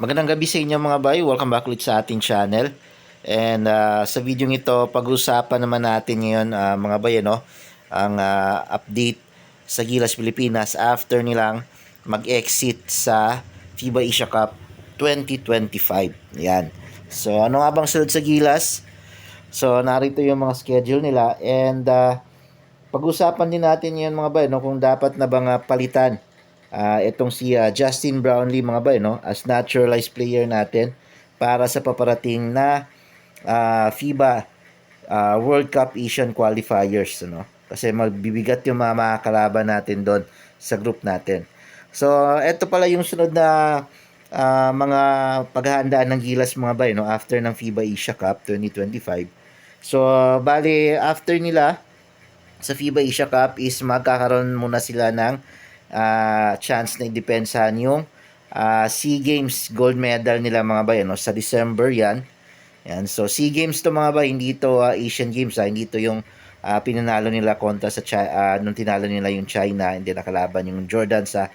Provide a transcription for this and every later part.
Magandang gabi sa inyo mga bay. Welcome back ulit sa ating channel. And ah, sa video ito, pag-usapan naman natin ngayon ah, mga bay, ano, ang ah, update sa Gilas Pilipinas after nilang mag-exit sa FIBA Asia Cup 2025. Yan. So ano nga bang sunod sa Gilas? So narito yung mga schedule nila and ah, pag-usapan din natin yan mga bay, no, kung dapat na bang ah, palitan Ah, itong si ah, Justin Brownlee mga bay no? As naturalized player natin para sa paparating na ah, FIBA ah, World Cup Asian qualifiers no kasi magbibigat yung mga makakalaban natin doon sa group natin. So ito pala yung sunod na ah, mga paghahandaan ng Gilas mga bay no? After ng FIBA Asia Cup 2025 so bali after nila sa FIBA Asia Cup is magkakaroon muna sila ng ah, chance na idepensahan yung ah, SEA Games gold medal nila mga bay no sa December yan. Yan. So SEA Games to mga bay, hindi to ah, Asian Games ah, hindi to yung ah, pinanalo nila kontra sa Chi- ah, nung tinalo nila yung China, hindi nakalaban yung Jordan sa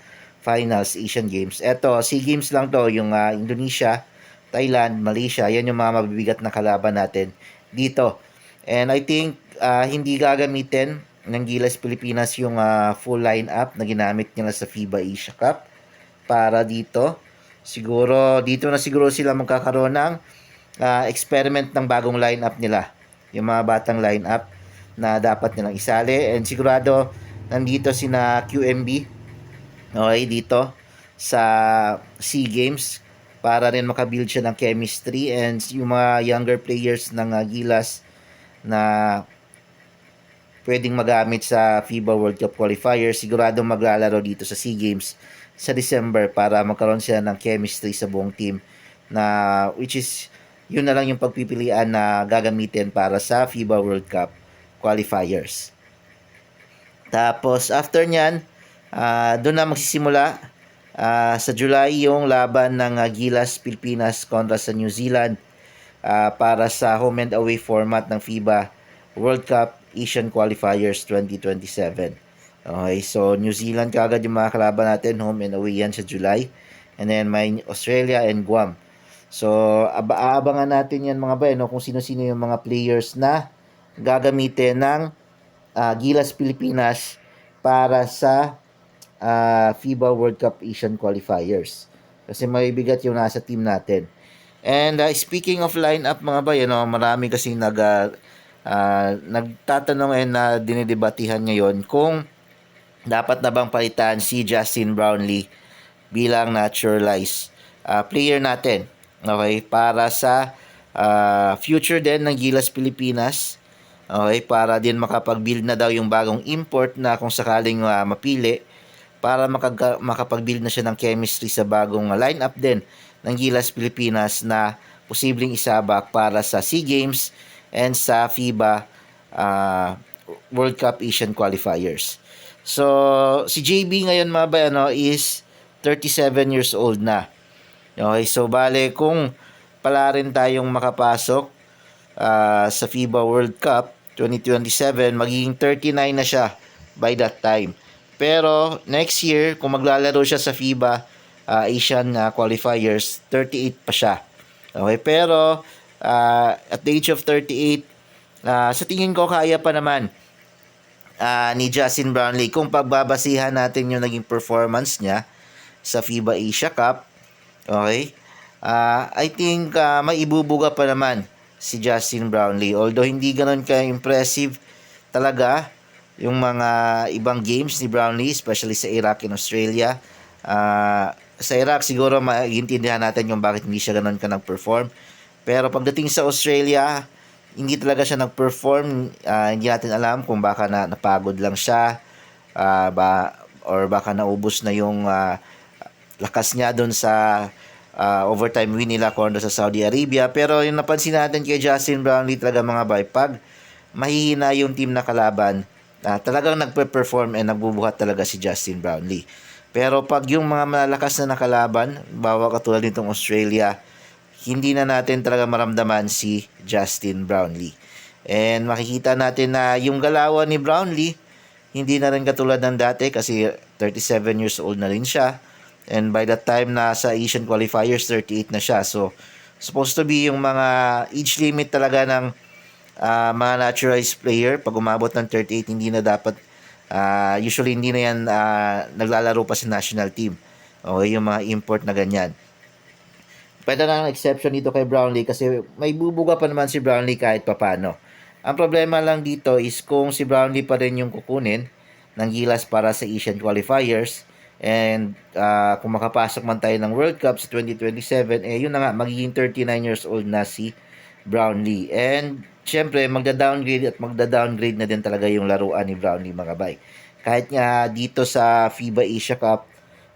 finals Asian Games. Eto, SEA Games lang to, yung ah, Indonesia, Thailand, Malaysia, yan yung mga mabibigat na kalaban natin dito. And I think ah, hindi gagamitin ng Gilas Pilipinas yung ah, full lineup na ginamit nila sa FIBA Asia Cup para dito. Siguro dito na siguro sila magkakaroon ng ah, experiment ng bagong lineup nila. Yung mga batang lineup na dapat nilang isali and sigurado nandito sina QMB okay dito sa SEA Games para rin makabuild siya ng chemistry and yung mga younger players ng ah, Gilas na pwedeng magamit sa FIBA World Cup qualifier, sigurado maglalaro dito sa SEA Games sa December para magkaroon sila ng chemistry sa buong team na which is yun na lang yung pagpipilian na gagamitin para sa FIBA World Cup qualifiers. Tapos after nyan, ah, doon na magsisimula ah, sa July yung laban ng ah, Gilas Pilipinas kontra sa New Zealand ah, para sa home and away format ng FIBA World Cup Asian Qualifiers 2027. Okay, so New Zealand kagad yung mga kalaban natin, home and away yan sa July. And then may Australia and Guam. So, aba aabangan natin yan mga bay, no, kung sino-sino yung mga players na gagamitin ng ah, Gilas Pilipinas para sa ah, FIBA World Cup Asian Qualifiers. Kasi may bigat yung nasa team natin. And ah, speaking of lineup mga bay, ano, marami kasi nag ah, nagtatanong and na dinidebatihan ngayon kung dapat na bang palitan si Justin Brownlee bilang naturalized ah, player natin. Okay, para sa ah, future din ng Gilas Pilipinas. Okay, para din makapag-build na daw yung bagong import na kung sakaling ah, mapili para makag- makapag-build na siya ng chemistry sa bagong lineup din ng Gilas Pilipinas na posibleng isabak para sa SEA Games and sa FIBA ah, World Cup Asian Qualifiers. So, si JB ngayon mga ba, ano, is 37 years old na. Okay, so bale kung pala rin tayong makapasok ah, sa FIBA World Cup 2027, magiging 39 na siya by that time. Pero next year, kung maglalaro siya sa FIBA ah, Asian ah, qualifiers, 38 pa siya. Okay, pero ah, at the age of 38, ah, sa tingin ko kaya pa naman ah, ni Justin Brownlee kung pagbabasihan natin yung naging performance niya sa FIBA Asia Cup. Okay? Ah, I think ah, may ibubuga pa naman si Justin Brownlee. Although hindi ganoon ka-impressive talaga yung mga ibang games ni Brownlee, especially sa Iraq and Australia. Ah, sa Iraq siguro maintindihan natin yung bakit hindi siya ganoon ka nag-perform. Pero pagdating sa Australia, hindi talaga siya nag-perform. Ah, hindi natin alam kung baka na napagod lang siya ah, ba or baka naubos na yung ah, lakas niya doon sa ah, overtime win nila kontra sa Saudi Arabia. Pero yung napansin natin kay Justin Brownlee talaga mga bay, pag mahihina yung team na kalaban, ah, talagang nagpe-perform and nagbubuhat talaga si Justin Brownlee. Pero pag yung mga malalakas na nakalaban, bawa katulad nitong Australia, hindi na natin talaga maramdaman si Justin Brownlee. And makikita natin na yung galawan ni Brownlee, hindi na rin katulad ng dati kasi 37 years old na rin siya. And by the time na sa Asian qualifiers, 38 na siya. So, supposed to be yung mga age limit talaga ng ah, mga naturalized player. Pag umabot ng 38, hindi na dapat, ah, usually hindi na yan ah, naglalaro pa sa national team. Okay, yung mga import na ganyan. Pwede na ang exception dito kay Brownlee kasi may bubuga pa naman si Brownlee kahit papano. Ang problema lang dito is kung si Brownlee pa rin yung kukunin ng gilas para sa Asian qualifiers and ah, kung makapasok man tayo ng World Cup sa 2027 eh yun na nga magiging 39 years old na si Brownlee and syempre magda-downgrade at magda-downgrade na din talaga yung laruan ni Brownlee mga bay kahit nga dito sa FIBA Asia Cup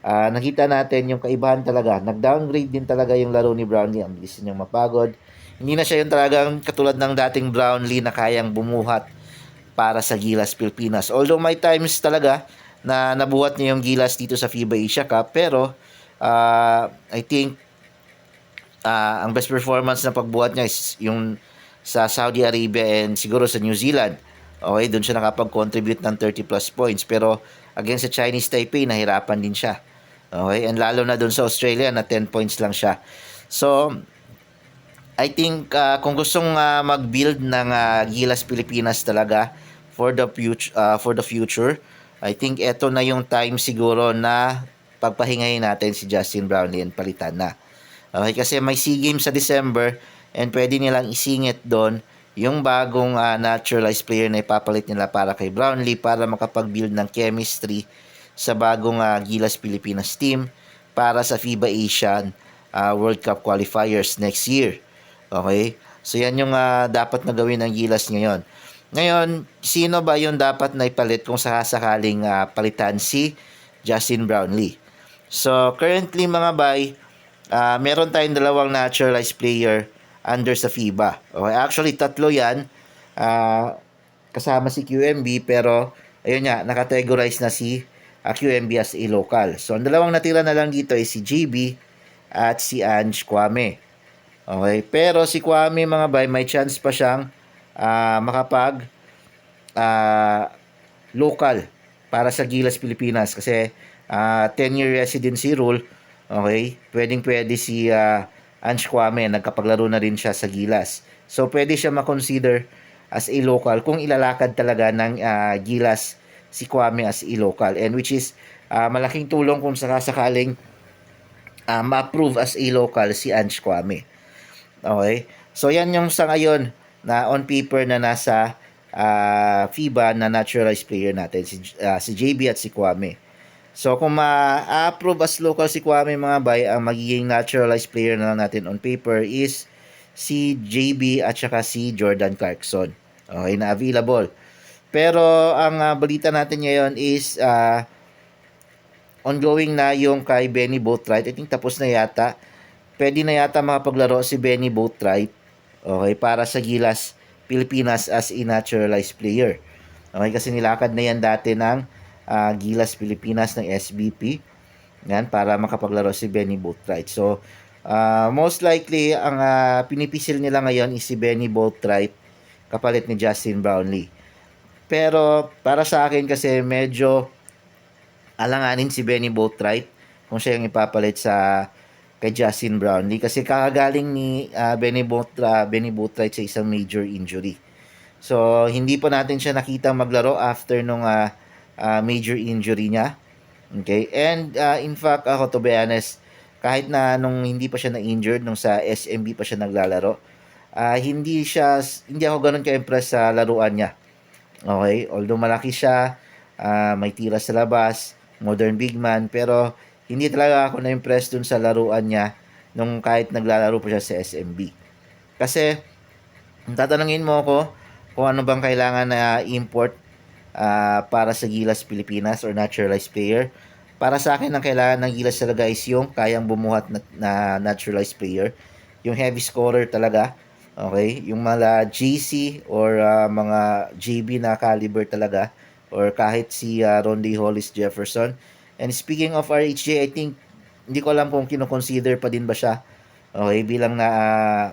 ah, nakita natin yung kaibahan talaga nag-downgrade din talaga yung laro ni Brownlee ang bilis niyang mapagod hindi na siya yung talagang katulad ng dating Brownlee na kayang bumuhat para sa Gilas Pilipinas. Although may times talaga na nabuhat niya yung Gilas dito sa FIBA Asia Cup pero ah, I think ah, ang best performance na pagbuhat niya is yung sa Saudi Arabia and siguro sa New Zealand. Okay, doon siya nakapag-contribute ng 30 plus points pero against sa Chinese Taipei nahirapan din siya. Okay, and lalo na doon sa Australia na 10 points lang siya. So, I think ah, kung gustong ah, mag-build ng ah, Gilas Pilipinas talaga for the future for the future, I think eto na yung time siguro na pagpahingahin natin si Justin Brownlee and palitan na. Okay, kasi may SEA Games sa December and pwede nilang isingit doon yung bagong ah, naturalized player na ipapalit nila para kay Brownlee para makapag-build ng chemistry sa bagong ah, Gilas Pilipinas team para sa FIBA Asian ah, World Cup qualifiers next year. Okay? So yan yung ah, dapat na gawin ng Gilas ngayon. Ngayon, sino ba yung dapat na ipalit kung sakasakaling ah, palitan si Justin Brownlee? So currently mga bay, ah, meron tayong dalawang naturalized player under sa FIBA. Okay, actually tatlo yan. ah, kasama si QMB pero ayun nga, nakategorize na si ah, QMB as a local. So ang dalawang natira na lang dito ay si JB at si Ange Kwame. Okay, pero si Kwame mga bay, may chance pa siyang ah, makapag ah, local para sa Gilas Pilipinas kasi ah, 10-year residency rule. Okay, pwedeng pwede si ah, Ange Kwame nagkapaglaro na rin siya sa Gilas. So pwede siya ma-consider as a local kung ilalakad talaga ng ah, Gilas si Kwame as a local and which is ah, malaking tulong kung sakasakaling ah, ma-approve as a local si Ange Kwame. Okay? So yan yung sa ngayon na on paper na nasa ah, FIBA na naturalized player natin si ah, si JB at si Kwame. So kung ma-approve as local si Kwame mga bay, ang magiging naturalized player na lang natin on paper is si JB at saka si Jordan Clarkson. Okay, na available. Pero ang ah, balita natin ngayon is ah, ongoing na yung kay Benny Boatwright. I think tapos na yata. Pwede na yata makapaglaro si Benny Boatwright. Okay, para sa Gilas Pilipinas as a naturalized player. Okay, kasi nilakad na yan dati ng ah, Gilas Pilipinas ng SBP. Yan, para makapaglaro si Benny Boatwright. So, ah, most likely, ang ah, pinipisil nila ngayon is si Benny Boatwright kapalit ni Justin Brownlee. Pero, para sa akin kasi medyo alanganin si Benny Boatwright kung siya yung ipapalit sa kay Justin Brownlee kasi kakagaling ni ah, Benny, Boat, ah, Benny Boatwright sa isang major injury. So, hindi pa natin siya nakita maglaro after nung ah, ah, major injury niya. Okay? And ah, in fact, ako to be honest, kahit na nung hindi pa siya na-injured, nung sa SMB pa siya naglalaro, ah, hindi siya, hindi ako ganun ka-impress sa laruan niya. Okay? Although malaki siya, ah, may tira sa labas, modern big man, pero hindi talaga ako na-impress dun sa laruan niya nung kahit naglalaro pa siya sa SMB. Kasi, tatanungin mo ako kung ano bang kailangan na import ah, para sa Gilas Pilipinas or naturalized player, para sa akin ang kailangan ng Gilas talaga is yung kayang bumuhat na, na naturalized player, yung heavy scorer talaga, okay, yung mga GC or ah, mga JB na caliber talaga, or kahit si uh, Rondy Hollis Jefferson. And speaking of RHJ, I think hindi ko alam kung kino-consider pa din ba siya okay, bilang na ah,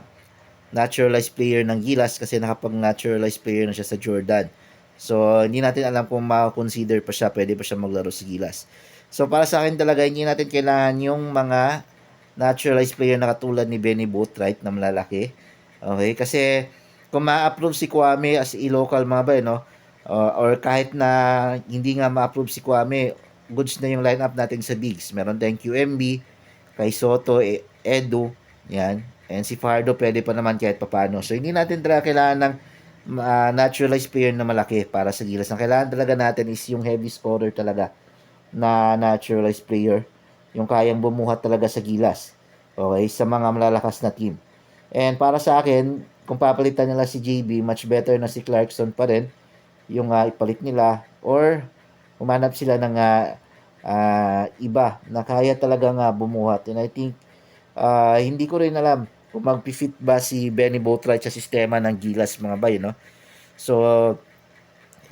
naturalized player ng Gilas kasi nakapag-naturalized player na siya sa Jordan. So, hindi natin alam kung ma-consider pa siya, pwede pa siya maglaro sa Gilas. So para sa akin talaga, hindi natin kailangan yung mga naturalized player na katulad ni Benny Boatwright na malalaki. Okay? Kasi kung ma-approve si Kwame as i-local mga ba, eh, no? Uh, or kahit na hindi nga ma-approve si Kwame, goods na yung lineup natin sa bigs. Meron tayong QMB, kay Soto, E- Edu, yan. And si Fardo pwede pa naman kahit papano. So hindi natin talaga kailangan ng uh, naturalized player na malaki para sa Gilas. Ang kailangan talaga natin is yung heavy scorer talaga na naturalized player. Yung kayang bumuhat talaga sa Gilas. Okay, sa mga malalakas na team. And para sa akin, kung papalitan nila si JB, much better na si Clarkson pa rin yung uh, ipalit nila or umanap sila ng uh, uh, iba na kaya talaga nga bumuhat. And I think uh, hindi ko rin alam kung mag-fit ba si Benny Boatwright sa sistema ng Gilas mga bay, no? So,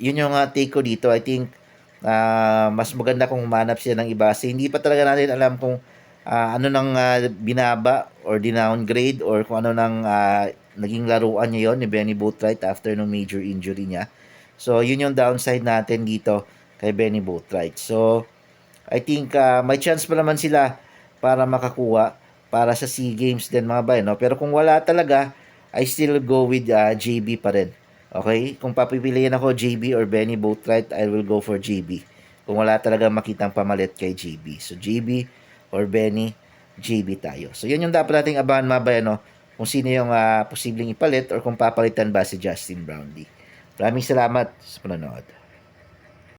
yun yung uh, take ko dito. I think uh, mas maganda kung humanap siya ng iba. Kasi hindi pa talaga natin alam kung uh, ano nang uh, binaba or dinowngrade or kung ano nang uh, naging laruan niya yon ni Benny Boatwright after ng major injury niya. So, yun yung downside natin dito kay Benny Boatwright. So, I think uh, may chance pa naman sila para makakuha para sa SEA Games din mga bay, no? Pero kung wala talaga, I still go with uh, JB pa rin. Okay? Kung papipiliin ako JB or Benny Boatwright, I will go for JB. Kung wala talaga makitang pamalit kay JB. So, JB or Benny, JB tayo. So, yun yung dapat nating abangan mga bay, no? Kung sino yung uh, posibleng ipalit or kung papalitan ba si Justin Brownlee. Maraming salamat sa panonood.